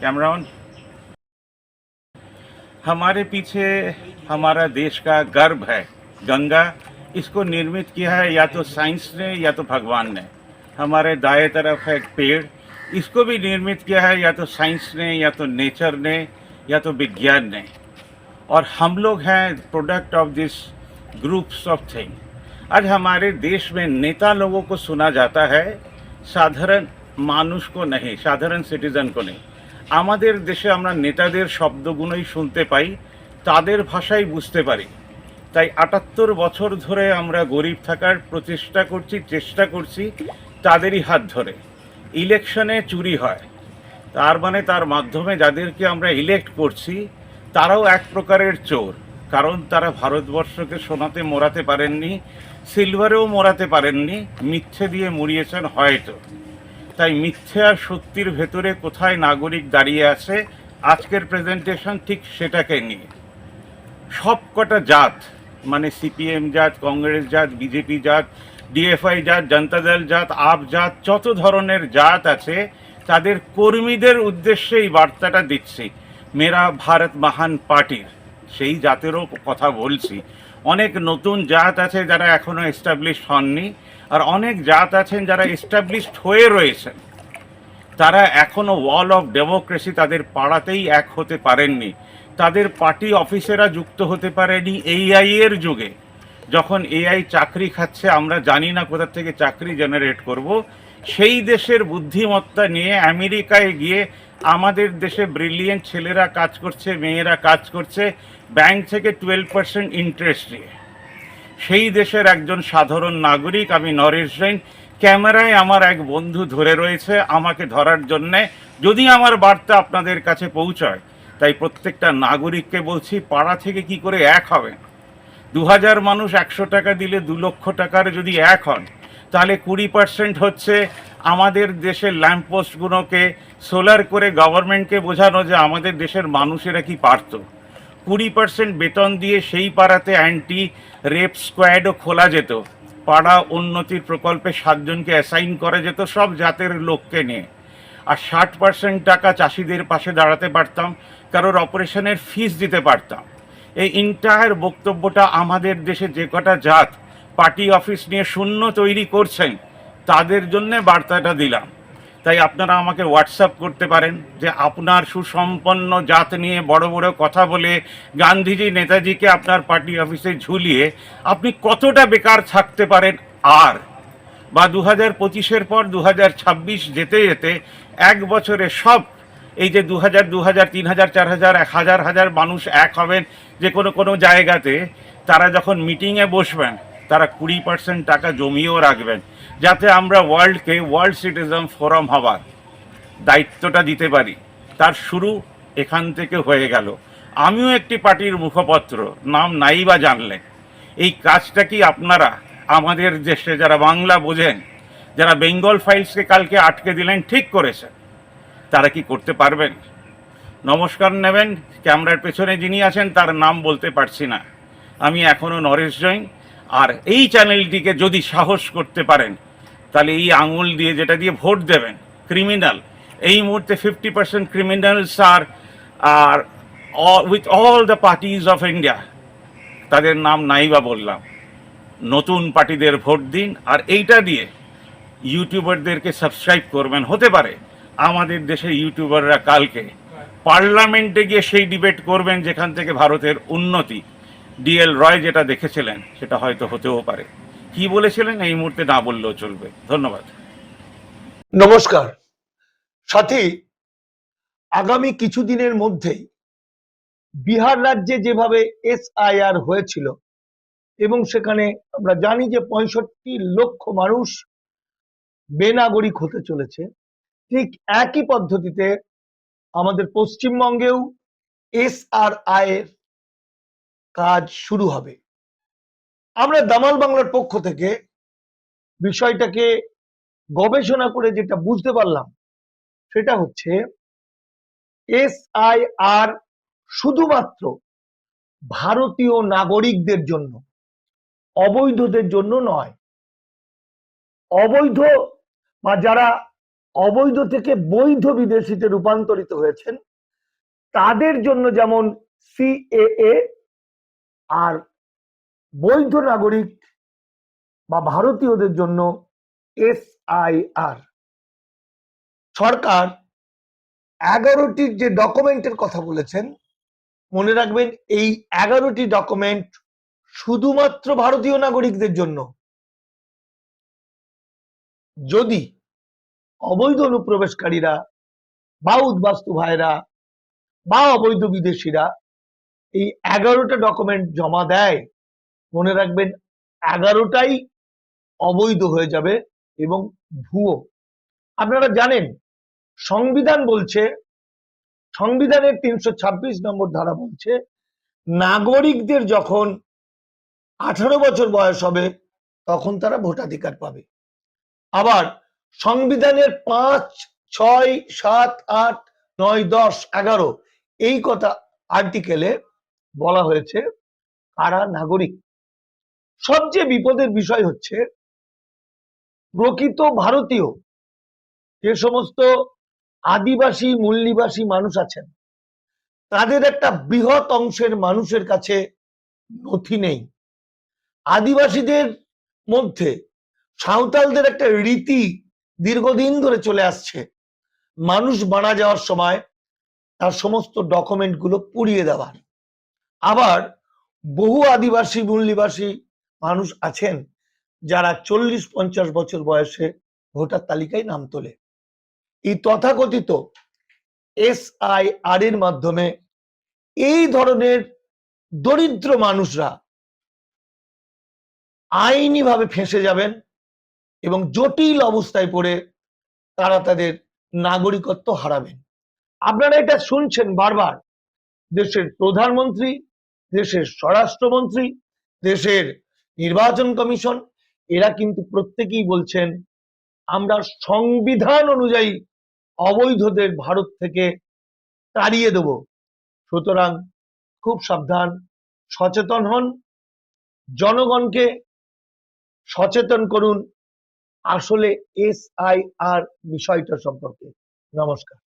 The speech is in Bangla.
कैमरा ऑन हमारे पीछे हमारा देश का गर्भ है, गंगा, इसको निर्मित किया है या तो साइंस ने या तो भगवान ने। हमारे दाएँ तरफ़ है एक पेड़, इसको भी निर्मित किया है या तो साइंस ने या तो नेचर ने या तो विज्ञान ने। और हम लोग हैं product of this groups of thing. आज हमारे देश में नेता लोगों को सुना जाता है, साधारण मानुष को नहीं, साधारण सिटीजन को नहीं। আমাদের দেশে আমরা নেতাদের শব্দগুলোই শুনতে পাই, তাদের ভাষাই বুঝতে পারি। তাই আটাত্তর বছর ধরে আমরা গরিব থাকার প্রচেষ্টা করছি, চেষ্টা করছি তাদেরই হাত ধরে। ইলেকশনে চুরি হয়। তার মানে তার মাধ্যমে যাদেরকে আমরা ইলেক্ট করছি, তারাও এক প্রকারের চোর। কারণ তারা ভারতবর্ষকে সোনাতে মোড়াতে পারেননি সিলভারেও মোড়াতে পারেননি, মিথ্যে দিয়ে মুড়িয়েছেন হয়তো। তাই মিথ্যে আর সত্যির ভেতরে কোথায় নাগরিক দাঁড়িয়ে আছে, আজকের প্রেজেন্টেশন ঠিক সেটাকে নিয়ে। সব কটা জাত মানে সিপিএম জাত, কংগ্রেস জাত বিজেপি জাত ডিএফআই জাত, জনতা দল জাত, আপ জাত, যত ধরনের জাত আছে, তাদের কর্মীদের উদ্দেশ্যে এই বার্তাটা দিচ্ছি। মেরা ভারত মহান পার্টির, সেই জাতেরও কথা বলছি। অনেক নতুন জাত আছে যারা এখনও এস্টাবলিশ হননি। আর অনেক জাত আছেন যারা এস্টাবলিশড হয়ে রয়েছেন। তারা এখনও ওয়াল অফ ডেমোক্রেসি তাদের পাড়াতেই এক হতে পারেননি। তাদের পার্টি অফিসেরা যুক্ত হতে পারেনি এআই এর যুগে। যখন এআই চাকরি খাচ্ছে, আমরা জানি না কোথা থেকে চাকরি জেনারেট করব। সেই দেশের বুদ্ধিমত্তা নিয়ে আমেরিকায় গিয়ে আমাদের দেশে ব্রিলিয়েন্ট ছেলেরা কাজ করছে, মেয়েরা কাজ করছে ব্যাংক থেকে টুয়েলভ পার্সেন্ট ইন্টারেস্ট নিয়ে। সেই দেশের একজন সাধারণ নাগরিক, আমি নরেশ জৈন ক্যামেরায় আমার এক বন্ধু ধরে রয়েছে আমাকে ধরার জন্যে। যদি আমার বার্তা আপনাদের কাছে পৌঁছয়, তাই প্রত্যেকটা নাগরিককে বলছি, পাড়া থেকে কি করে এক হবে দু হাজার মানুষ একশো টাকা দিলে দু লক্ষ টাকার যদি এক হন, তাহলে কুড়ি পার্সেন্ট হচ্ছে আমাদের দেশের ল্যাম্পপোস্টগুলোকে, সোলার করে গভর্নমেন্টকে বোঝানো যে আমাদের দেশের মানুষেরা কি পারতো। কুড়ি পার্সেন্ট বেতন দিয়ে সেই পাড়াতে অ্যান্টি রেপ স্কোয়াডও খোলা যেত। পাড়া উন্নতির প্রকল্পে সাতজনকে অ্যাসাইন করা যেত সব জাতের লোককে নিয়ে। আর ষাট পার্সেন্ট টাকা চাষিদের পাশে দাঁড়াতে পারতাম, কারোর অপারেশনের ফিস দিতে পারতাম। এই ইন্টায়ার বক্তব্যটা আমাদের দেশে যে কটা জাত পার্টি অফিস নিয়ে শূন্য তৈরি করছেন, তাদের জন্যে বার্তাটা দিলাম। তাই আপনারা আমাকে হোয়াটসঅ্যাপ করতে পারেন যে আপনার সুসম্পন্ন জাত নিয়ে বড় বড় কথা বলে গান্ধীজি নেতাজিকে আপনার পার্টি অফিসে ঝুলিয়ে আপনি কতটা বেকার থাকতে পারেন আর? বা দু হাজার পঁচিশের পর দু হাজার ছাব্বিশ যেতে যেতে এক বছরে সব এই যে দু হাজার দু হাজার তিন হাজার চার হাজার এক হাজার হাজার মানুষ এক হবেন যে কোনো কোনো জায়গাতে তারা যখন মিটিংয়ে বসবেন তারা কুড়ি পার্সেন্ট টাকা জমিয়েও রাখবেন, যাতে আমরা ওয়ার্ল্ডকে ওয়ার্ল্ড সিটিজেন ফোরাম হওয়ার দায়িত্বটা দিতে পারি। তার শুরু এখান থেকে হয়ে গেল। আমিও একটি পার্টির মুখপত্র, নাম নাই বা জানলেন এই কাজটা কি আপনারা, আমাদের দেশে যারা বাংলা বোঝেন, যারা বেঙ্গল ফাইলসকে কালকে আটকে দিলেন, ঠিক করেছেন। তারা কি করতে পারবেন? নমস্কার নেবেন, ক্যামেরার পেছনে যিনি আছেন, তার নাম বলতে পারছি না। আমি এখনও নরেশ জৈন আর এই চ্যানেলটিকে যদি সাহস করতে পারেন, তাহলে এই আঙুল দিয়ে যেটা দিয়ে ভোট দেবেন ক্রিমিনাল এই মুহূর্তে ফিফটি পার্সেন্ট ক্রিমিনালস আর আর with all the parties of India তাদের নাম নাইবা বললাম। নতুন পার্টিদের ভোট দিন, আর এইটা দিয়ে ইউটিউবারদেরকে সাবস্ক্রাইব করবেন। হতে পারে, আমাদের দেশের ইউটিউবাররা কালকে পার্লামেন্টে গিয়ে সেই ডিবেট করবেন, যেখান থেকে ভারতের উন্নতি। ডিএল রয় যেটা দেখেছিলেন, সেটা হয়তো হতেও পারে। কি বলেছিলেন? এই মুহূর্তে না বললেও চলবে। ধন্যবাদ। নমস্কার। সাথী, আগামী কিছুদিনের মধ্যেই বিহার রাজ্যে যেভাবে এসআইআর হয়েছিল, এবং সেখানে আমরা জানি যে পঁয়ষট্টি লক্ষ মানুষ বেনাগরিক হতে চলেছে, ঠিক একই পদ্ধতিতে আমাদের পশ্চিমবঙ্গেও এস এসআরআই এর কাজ শুরু হবে। আমরা দামাল বাংলার পক্ষ থেকে বিষয়টাকে গবেষণা করে যেটা বুঝতে পারলাম, সেটা হচ্ছে এসআইআর শুধুমাত্র ভারতীয় নাগরিকদের জন্য, অবৈধদের জন্য নয়। অবৈধ বা যারা অবৈধ থেকে বৈধ বিদেশিতে রূপান্তরিত হয়েছেন, তাদের জন্য যেমন সিএএ আর বৈধ নাগরিক বা ভারতীয়দের জন্য এসআইআর সরকার এগারোটির যে ডকুমেন্টের কথা বলেছেন, মনে রাখবেন এই এগারোটি ডকুমেন্ট শুধুমাত্র ভারতীয় নাগরিকদের জন্য। যদি অবৈধ অনুপ্রবেশকারীরা বা উদ্বাস্তু ভাইরা বা অবৈধ বিদেশিরা এই এগারোটা ডকুমেন্ট জমা দেয়, মনে রাখবেন এগারোটাই অবৈধ হয়ে যাবে এবং ভুয়ো। আপনারা জানেন, সংবিধান বলছে, সংবিধানের তিনশো ছাব্বিশ নম্বর ধারা বলছে, নাগরিকদের যখন আঠারো বছর বয়স হবে, তখন তারা ভোটাধিকার পাবে। আবার সংবিধানের পাঁচ, ছয়, সাত, আট, নয়, দশ, এগারো, এই কথা আর্টিকেলে বলা হয়েছে, কারা নাগরিক। সবচেয়ে বিপদের বিষয় হচ্ছে, প্রকৃত ভারতীয় যে সমস্ত আদিবাসী, মূল্যবাসী মানুষ আছেন, তাদের একটা বৃহৎ অংশের মানুষের কাছে নথি নেই। আদিবাসীদের মধ্যে সাঁওতালদের একটা রীতি দীর্ঘদিন ধরে চলে আসছে। মানুষ মারা যাওয়ার সময় তার সমস্ত ডকুমেন্টগুলো পুড়িয়ে দেওয়ার। আবার বহু আদিবাসী মূল্যবাসী মানুষ আছেন যারা চল্লিশ, পঞ্চাশ বছর বয়সে ভোটার তালিকায় নাম তোলে। এই তথাকথিত এস আই আর এর মাধ্যমে এই ধরনের দরিদ্র মানুষরা আইনিভাবে ফেঁসে যাবেন এবং জটিল অবস্থায় পড়ে তারা তাদের নাগরিকত্ব হারাবেন। আপনারা এটা শুনছেন বারবার। দেশের প্রধানমন্ত্রী দেশের স্বরাষ্ট্রমন্ত্রী, দেশের নির্বাচন কমিশন, এরা কিন্তু প্রত্যেকেই বলছেন, আমরা সংবিধান অনুযায়ী অবৈধদের ভারত থেকে তাড়িয়ে দেব। সুতরাং খুব সাবধান, সচেতন হন, জনগণকে সচেতন করুন। আসলে এস আই আর বিষয়টা সম্পর্কে। নমস্কার।